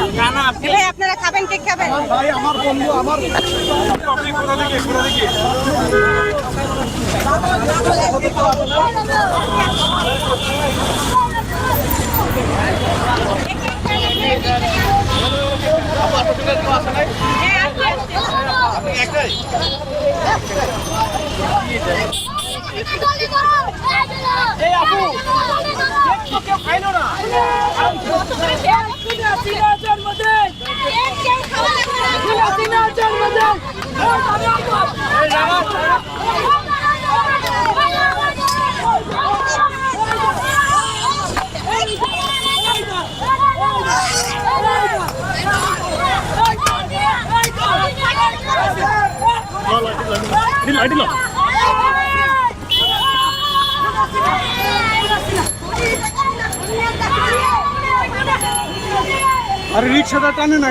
ভাই আপনারা খাবেন কেক খাবেন? ভাই আমার বন্ধু আমার এই আপু আরে রিক্সাটা টানে না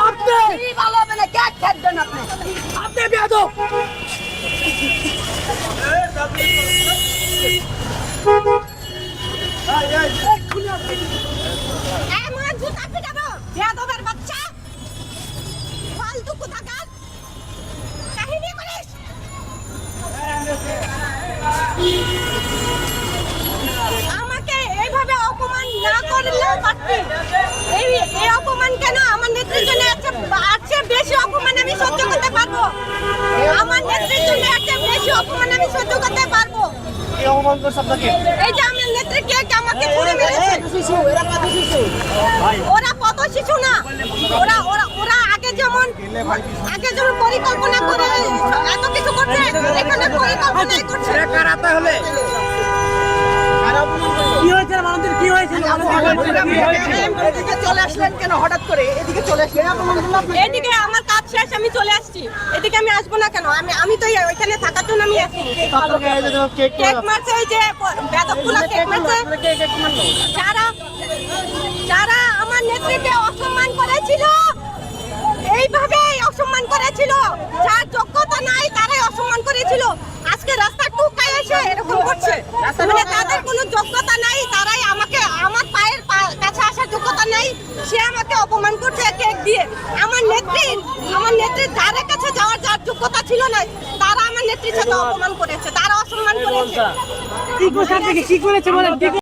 আপনি! ভালো হবে না কেক খাবেন আপনি? আপনি বেয়াদবের বাচ্চা। ফালতু কোথাকার। কাহিনী করিস আছে আছে বেশি অপমান আমি সহ্য করতে পারব আমার নেত্রীর জন্য আছে বেশি অপমান আমি সহ্য করতে পারব অপমান করছে আপনাকে এই যে ওরা কত শিশু না ওরা ওরা ওরা আগে যেমন আগে যেমন পরিকল্পনা করে এত কিছু করছে এখানে পরিকল্পনাই করছে কারা তাহলে কি হয়েছিল মানুষের কি হয়েছিল এদিকে চলে আসলেন কেন? হঠাৎ করে এদিকে চলে আসলেন? এদিকে আমার কাজ শেষ আমি চলে আসছি। এদিকে আমি আসব না কেন? আমি আমি তো ওইখানে থাকার জন্য আমি আসছি কেক মারছে ওই যে বেদকগুলো কেক মারছে। যারা যারা আমার নেতৃত্বে অসম্মান করেছিল এইভাবে অসম্মান করেছিল। যার যোগ্যতা নাই তারাই অসম্মান করেছিল। আজকে রাস্তা টুকায় এসে এরকম করছে। মানে তাদের কোনো যোগ্যতা নাই তারাই আমার পায়ের পা- কাছে আসার যোগ্যতা নাই সে আমাকে অপমান করছে কেক দিয়ে। আমার নেত্রী আমার নেত্রীর যার কাছে যাওয়ার যার যোগ্যতা ছিল না তারা আমার নেত্রীর সাথে অপমান করেছে তারা অসম্মান করেছে। কি করছে কি করেছে বলেন? কি